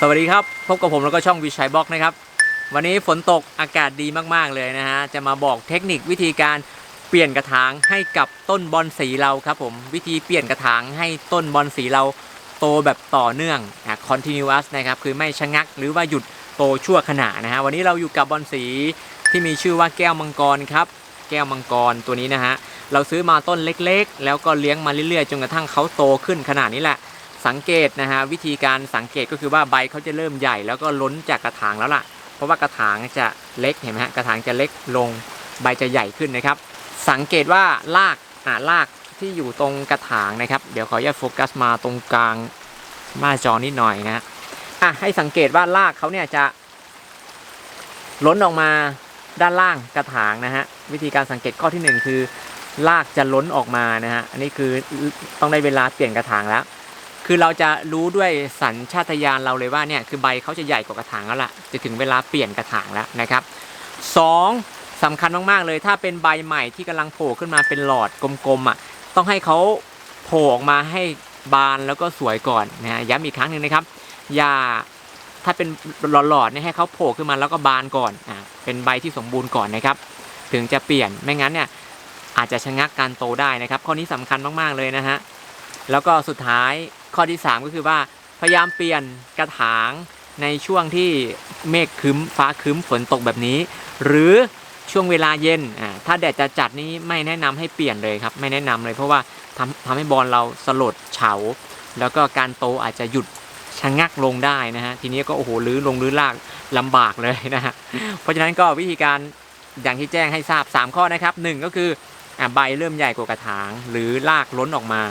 สวัสดีครับ พบกับผมแล้วก็ช่องวิชัยบล็อกนะครับ วันนี้ฝนตกอากาศดีมากๆเลยนะฮะ จะมาบอกเทคนิควิธีการเปลี่ยนกระถางให้กับต้นบอนสีเราครับผม วิธีเปลี่ยนกระถางให้ต้นบอนสีเราโตแบบต่อเนื่องอะ continuous นะครับ คือไม่ชะงักหรือว่าหยุดโตชั่วขณะนะฮะ วันนี้เราอยู่กับบอนสีที่มีชื่อว่าแก้วมังกรครับ แก้วมังกรตัวนี้นะฮะ เราซื้อมาต้นเล็กๆ แล้วก็เลี้ยงมาเรื่อยๆ จนกระทั่งเขาโตขึ้นขนาดนี้แหละ สังเกตนะฮะวิธีการสังเกตก็คือว่าใบเขาจะเริ่มใหญ่แล้วก็ล้นจากกระถางแล้วล่ะ เพราะว่ากระถางจะเล็กเห็นไหมฮะกระถางจะเล็กลงใบจะใหญ่ขึ้นนะครับ สังเกตว่ารากอ่ารากที่อยู่ตรงกระถางนะครับ เดี๋ยวขออนุญาตโฟกัสมาตรงกลางหน้าจอนิดหน่อยนะฮะอะให้สังเกตว่ารากเขาเนี่ยจะ ล้นออกมาด้านล่างกระถางนะฮะวิธีการสังเกตข้อที่หนึ่งคือรากจะล้นออกมานะฮะอันนี้คือต้องได้เวลาเปลี่ยนกระถางแล้ว คือเราจะรู้ด้วยสัญชาตญาณเราเลยว่าเนี่ยคือใบเขาจะใหญ่กว่ากระถางแล้วล่ะจะถึงเวลาเปลี่ยนกระถางแล้วนะครับสองสำคัญมากๆเลย ถ้าเป็นใบใหม่ที่กำลังโผล่ขึ้นมาเป็นหลอดกลมๆอะต้องให้เขาโผล่ออกมาให้บานแล้วก็สวยก่อนนะฮะย้ำอีกครั้งหนึ่งนะครับ อย่าถ้าเป็นหลอดๆเนี่ยให้เขาโผล่ขึ้นมาแล้วก็บานก่อนอ่าเป็นใบที่สมบูรณ์ก่อนนะครับ ถึงจะเปลี่ยนไม่งั้นเนี่ยอาจจะชะงักการโตได้นะครับ ข้อนี้สำคัญมากๆเลยนะฮะแล้วก็สุดท้าย ข้อที่ 3 ก็คือว่าพยายามเปลี่ยนกระถางในช่วงที่เมฆคึ้มฟ้าคึ้มฝนตกแบบนี้ หรือช่วงเวลาเย็นอ่าถ้าแดดจะจัดนี้ไม่แนะนำให้เปลี่ยนเลยครับ ไม่แนะนำเลยเพราะว่าทำทำให้บอลเราสลดเฉา แล้วก็การโตอาจจะหยุดชะงักลงได้นะฮะทีนี้ก็โอ้โหลื้อลงลื้อลากลำบากเลยนะฮะเพราะฉะนั้นก็วิธีการอย่างที่แจ้งให้ทราบ 3 ข้อนะครับหนึ่งก็คือใบเริ่มใหญ่กว่ากระถาง หรือรากล้นออกมา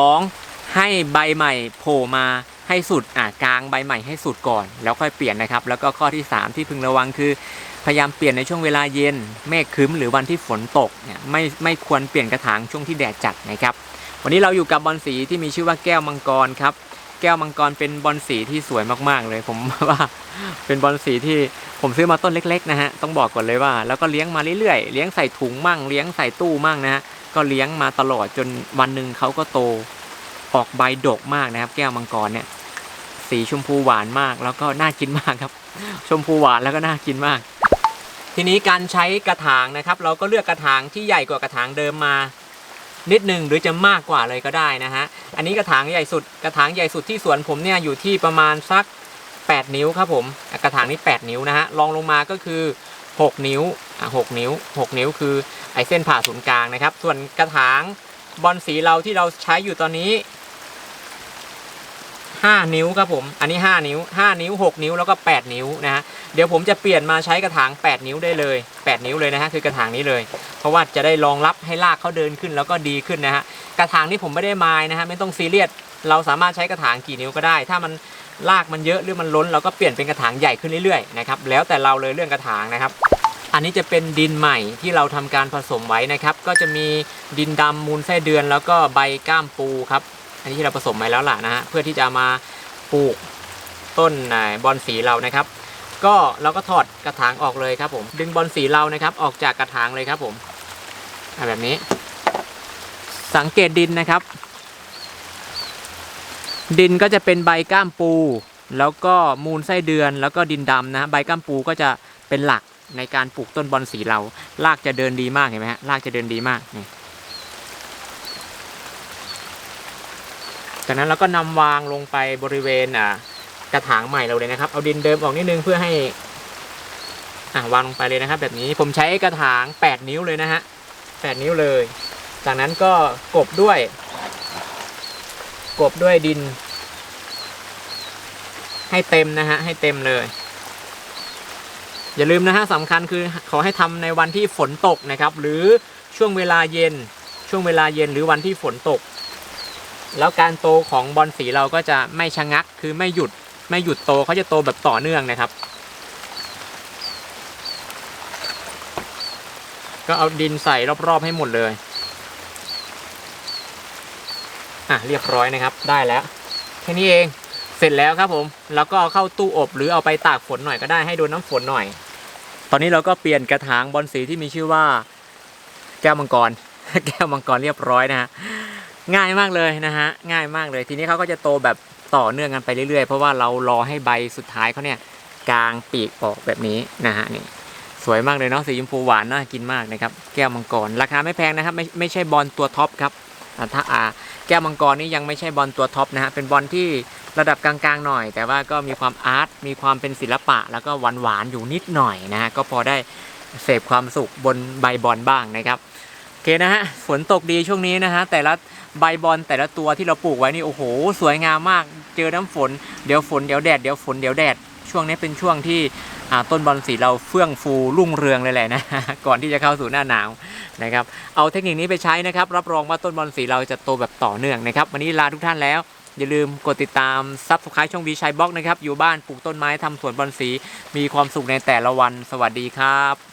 2. ให้ใบใหม่โผล่มาให้สุดอะกลางใบใหม่ให้สุดก่อน แล้วค่อยเปลี่ยนนะครับ แล้วก็ข้อที่ 3 ที่พึงระวังคือ พยายามเปลี่ยนในช่วงเวลาเย็นเมฆครึ้มหรือวันที่ฝนตกเนี่ยไม่ไม่ควรเปลี่ยนกระถางช่วงที่แดดจัดนะครับ วันนี้เราอยู่กับบอลสีที่มีชื่อว่าแก้วมังกรครับแก้วมังกรเป็นบอลสีที่สวยมากๆ เลย ผมว่าเป็นบอลสีที่ผมซื้อมาต้นเล็ก ๆ นะฮะต้องบอกก่อนเลยว่า แล้วก็เลี้ยงมาเรื่อยๆ เลี้ยงใส่ถุงมั่ง เลี้ยงใส่ตู้มั่งนะฮะก็เลี้ยงมาตลอดจนวันหนึ่งเขาก็โต ออกใบดกมากนะครับ แก้วมังกรเนี่ย สีชมพูหวานมาก แล้วก็น่ากินมากครับ ชมพูหวานแล้วก็น่ากินมาก ทีนี้การใช้กระถางนะครับ เราก็เลือกกระถางที่ใหญ่กว่ากระถางเดิมมา นิดหนึ่งหรือจะมากกว่าเลยก็ได้นะฮะอันนี้กระถางใหญ่สุดกระถางใหญ่สุดที่สวนผมเนี่ยอยู่ที่ประมาณสัก 8 นิ้วครับผมกระถางนี้ 8 นิ้วนะฮะรองลงมาก็คือ 6 นิ้วอะ6นิ้ว 6 นิ้วคือไอเส้นผ่าศูนย์กลางนะครับ ส่วนกระถางบอลสีเราที่เราใช้อยู่ตอนนี้ 5 นิ้วครับผม อันนี้ 5 นิ้ว 5 นิ้ว 6 นิ้วแล้วก็ 8 นิ้วนะฮะ เดี๋ยวผมจะเปลี่ยนมาใช้กระถาง 8 นิ้วได้เลย 8 นิ้วเลยนะฮะ คือกระถางนี้เลย เพราะว่าจะได้รองรับให้รากเขาเดินขึ้นแล้วก็ดีขึ้นนะฮะ กระถางนี้ผมไม่ได้ไม้นะฮะ ไม่ต้องซีเรียส เราสามารถใช้กระถางกี่นิ้วก็ได้ ถ้ามันรากมันเยอะหรือมันล้นเราก็เปลี่ยนเป็นกระถางใหญ่ขึ้นเรื่อยๆนะครับ แล้วแต่เราเลยเรื่องกระถางนะครับอันนี้จะเป็นดินใหม่ที่เราทำการผสมไว้นะครับ ก็จะมีดินดำมูลไส้เดือนแล้วก็ใบก้ามปูครับ อันนี้ที่เราผสมไว้แล้วล่ะนะฮะเพื่อที่จะมาปลูกต้นบอนสีเรานะครับ ก็เราก็ถอดกระถางออกเลยครับผมดึงบอลสีเรานะครับ ออกจากกระถางเลยครับผมแบบนี้ สังเกตดินนะครับ ดินก็จะเป็นใบก้ามปู แล้วก็มูลไส้เดือนแล้วก็ดินดำนะฮะใบก้ามปูก็จะเป็นหลักในการปลูกต้นบอลสีเรารากจะเดินดีมากเห็นไหมฮะรากจะเดินดีมากนี่ จากนั้นเราก็นำวางลงไปบริเวณอ่ากระถางใหม่เราเลยนะครับ เอาดินเดิมออกนิดนึงเพื่อให้อ่าวางลงไปเลยนะครับ แบบนี้ผมใช้กระถาง 8 นิ้วเลยนะฮะ8นิ้วเลย จากนั้นก็กบด้วย กบด้วยดิน ให้เต็มนะฮะให้เต็มเลย อย่าลืมนะฮะสำคัญคือขอให้ทำในวันที่ฝนตกนะครับ หรือช่วงเวลาเย็นช่วงเวลาเย็นหรือวันที่ฝนตก แล้วการโตของบอลสีเราก็จะไม่ชะงักคือไม่หยุดไม่หยุดโตเขาจะโตแบบต่อเนื่องนะครับ ก็เอาดินใส่รอบๆให้หมดเลยอะเรียบร้อยนะครับได้แล้วแค่นี้เองเสร็จแล้วครับผมแล้วก็เอาเข้าตู้อบหรือเอาไปตากฝนหน่อยก็ได้ให้โดนน้ำฝนหน่อย ตอนนี้เราก็เปลี่ยนกระถางบอลสีที่มีชื่อว่า แก้วมังกร แก้วมังกรเรียบร้อยนะฮะ ง่ายมากเลยนะฮะง่ายมากเลยทีนี้เขาก็จะโตแบบต่อเนื่องกันไปเรื่อยๆ เพราะว่าเรารอให้ใบสุดท้ายเขาเนี่ยกลางปีกออกแบบนี้นะฮะนี่สวยมากเลยเนาะสีชมพูหวานน่ากินมากนะครับแก้วมังกรราคาไม่แพงนะครับไม่ไม่ใช่บอลตัวท็อปครับอ่าถ้าอ่าแก้วมังกรนี่ยังไม่ใช่บอลตัวท็อปนะฮะเป็นบอลที่ระดับกลางๆหน่อย แต่ว่าก็มีความอาร์ตมีความเป็นศิลปะ แล้วก็หวานๆอยู่นิดหน่อยนะฮะก็พอได้เสพความสุขบนใบบอลบ้างนะครับ อเคนะฮะฝนตกดีช่วงนี้นะฮะแต่ละใบบอลแต่ละตัวที่เราปลูกไว้นี่โอ้โห สวยงามมาก เจอน้ำฝนเดี๋ยวฝนเดี๋ยวแดดเดี๋ยวฝนเดี๋ยวแดดช่วงนี้เป็นช่วงที่ต้นบอลสีเราเฟื่องฟูรุ่งเรืองเลยแหละนะก่อนที่จะเข้าสู่หน้าหนาวนะครับเอาเทคนิคนี้ไปใช้นะครับ รับรองว่าต้นบอลสีเราจะโตแบบต่อเนื่องนะครับ วันนี้ลาทุกท่านแล้ว อย่าลืมกดติดตามซับสไครต์ช่องวีชัยบล็อกนะครับอยู่บ้านปลูกต้นไม้ทำสวนบอลสีมีความสุขในแต่ละวัน สวัสดีครับ